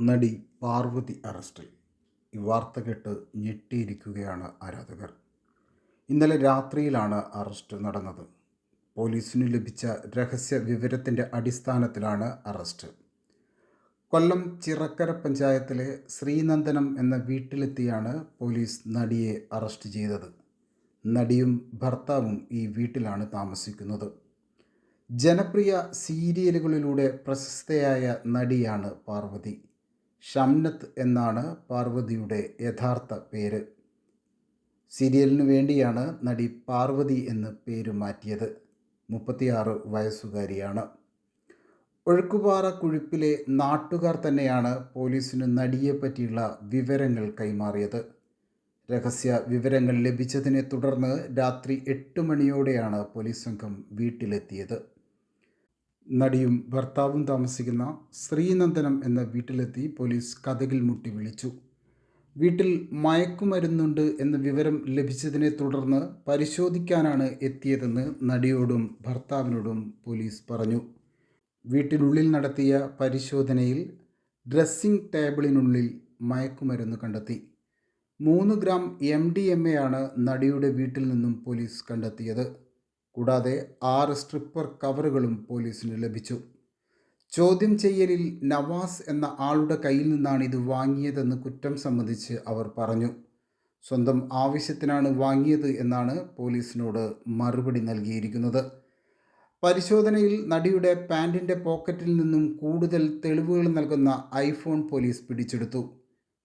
നടി പാർവതി അറസ്റ്റിൽ. ഈ വാർത്ത കേട്ട് ഞെട്ടിയിരിക്കുകയാണ് ആരാധകർ. ഇന്നലെ രാത്രിയിലാണ് അറസ്റ്റ് നടന്നത്. പോലീസിന് ലഭിച്ച രഹസ്യ വിവരത്തിന്റെ അടിസ്ഥാനത്തിലാണ് അറസ്റ്റ്. കൊല്ലം ചിറക്കര പഞ്ചായത്തിലെ ശ്രീനന്ദനം എന്ന വീട്ടിലെത്തിയാണ് പോലീസ് നടിയെ അറസ്റ്റ് ചെയ്തത്. നടിയും ഭർത്താവും ഈ വീട്ടിലാണ് താമസിക്കുന്നത്. ജനപ്രിയ സീരിയലുകളിലൂടെ പ്രശസ്തയായ നടിയാണ് പാർവതി ഷംനത്ത് എന്നാണ് പാർവതിയുടെ യഥാർത്ഥ പേര്. സീരിയലിനു വേണ്ടിയാണ് നടി പാർവതി എന്ന് പേര് മാറ്റിയത്. മുപ്പത്തിയാറ് വയസ്സുകാരിയാണ്. ഒഴുക്കുപാറ കുഴിപ്പിലെ നാട്ടുകാർ തന്നെയാണ് പോലീസിന് നടിയെ പറ്റിയുള്ള വിവരങ്ങൾ കൈമാറിയത്. രഹസ്യ വിവരങ്ങൾ ലഭിച്ചതിനെ തുടർന്ന് രാത്രി എട്ട് മണിയോടെയാണ് പോലീസ് സംഘം വീട്ടിലെത്തിയത്. നടിയും ഭർത്താവും താമസിക്കുന്ന ശ്രീനന്ദനം എന്ന വീട്ടിലെത്തി പോലീസ് കഥകിൽ മുട്ടി വിളിച്ചു. വീട്ടിൽ മയക്കുമരുന്നുണ്ട് എന്ന വിവരം ലഭിച്ചതിനെ തുടർന്ന് പരിശോധിക്കാനാണ് എത്തിയതെന്ന് നടിയോടും ഭർത്താവിനോടും പോലീസ് പറഞ്ഞു. വീട്ടിനുള്ളിൽ നടത്തിയ പരിശോധനയിൽ ഡ്രസ്സിംഗ് ടേബിളിനുള്ളിൽ മയക്കുമരുന്ന് കണ്ടെത്തി. മൂന്ന് gram M D M A ആണ് നടിയുടെ വീട്ടിൽ നിന്നും പോലീസ് കണ്ടെത്തിയത്. കൂടാതെ ആറ് സ്ട്രിപ്പർ കവറുകളും പോലീസിന് ലഭിച്ചു. ചോദ്യം ചെയ്യലിൽ നവാസ് എന്ന ആളുടെ കയ്യിൽ നിന്നാണ് ഇത് വാങ്ങിയതെന്ന് കുറ്റം സംബന്ധിച്ച് അവർ പറഞ്ഞു. സ്വന്തം ആവശ്യത്തിനാണ് വാങ്ങിയത് എന്നാണ് പോലീസിനോട് മറുപടി നൽകിയിരിക്കുന്നത്. പരിശോധനയിൽ നടിയുടെ പാന്റിന്റെ പോക്കറ്റിൽ നിന്നും കൂടുതൽ തെളിവുകൾ നൽകുന്ന ഐഫോൺ പോലീസ് പിടിച്ചെടുത്തു.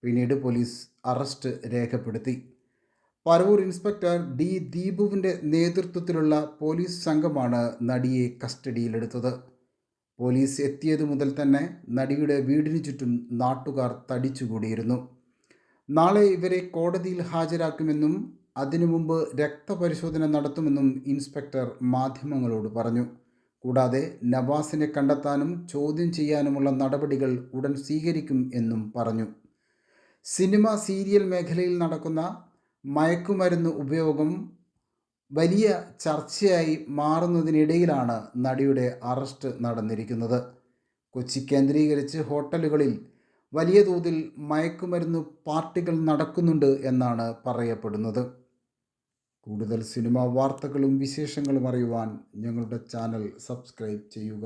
പിന്നീട് പോലീസ് അറസ്റ്റ് രേഖപ്പെടുത്തി. പരവൂർ ഇൻസ്പെക്ടർ ഡി ദീപുവിന്റെ നേതൃത്വത്തിലുള്ള പോലീസ് സംഘമാണ് നടിയെ കസ്റ്റഡിയിലെടുത്തത്. പോലീസ് എത്തിയതു മുതൽ തന്നെ നടിയുടെ വീടിനു ചുറ്റും നാട്ടുകാർ തടിച്ചുകൂടിയിരുന്നു. നാളെ ഇവരെ കോടതിയിൽ ഹാജരാക്കുമെന്നും അതിനു മുമ്പ് രക്തപരിശോധന നടത്തുമെന്നും ഇൻസ്പെക്ടർ മാധ്യമങ്ങളോട് പറഞ്ഞു. കൂടാതെ നവാസിനെ കണ്ടെത്താനും ചോദ്യം ചെയ്യാനുമുള്ള നടപടികൾ ഉടൻ സ്വീകരിക്കും എന്നും പറഞ്ഞു. സിനിമ സീരിയൽ മേഖലയിൽ നടക്കുന്ന മയക്കുമരുന്ന് ഉപയോഗം വലിയ ചർച്ചയായി മാറുന്നതിനിടയിലാണ് നടിയുടെ അറസ്റ്റ് നടന്നിരിക്കുന്നത്. കൊച്ചി കേന്ദ്രീകരിച്ച് ഹോട്ടലുകളിൽ വലിയ തോതിൽ മയക്കുമരുന്ന് പാർട്ടികൾ നടക്കുന്നുണ്ട് എന്നാണ് പറയപ്പെടുന്നത്. കൂടുതൽ സിനിമാ വാർത്തകളും വിശേഷങ്ങളും അറിയുവാൻ ഞങ്ങളുടെ ചാനൽ സബ്സ്ക്രൈബ് ചെയ്യുക.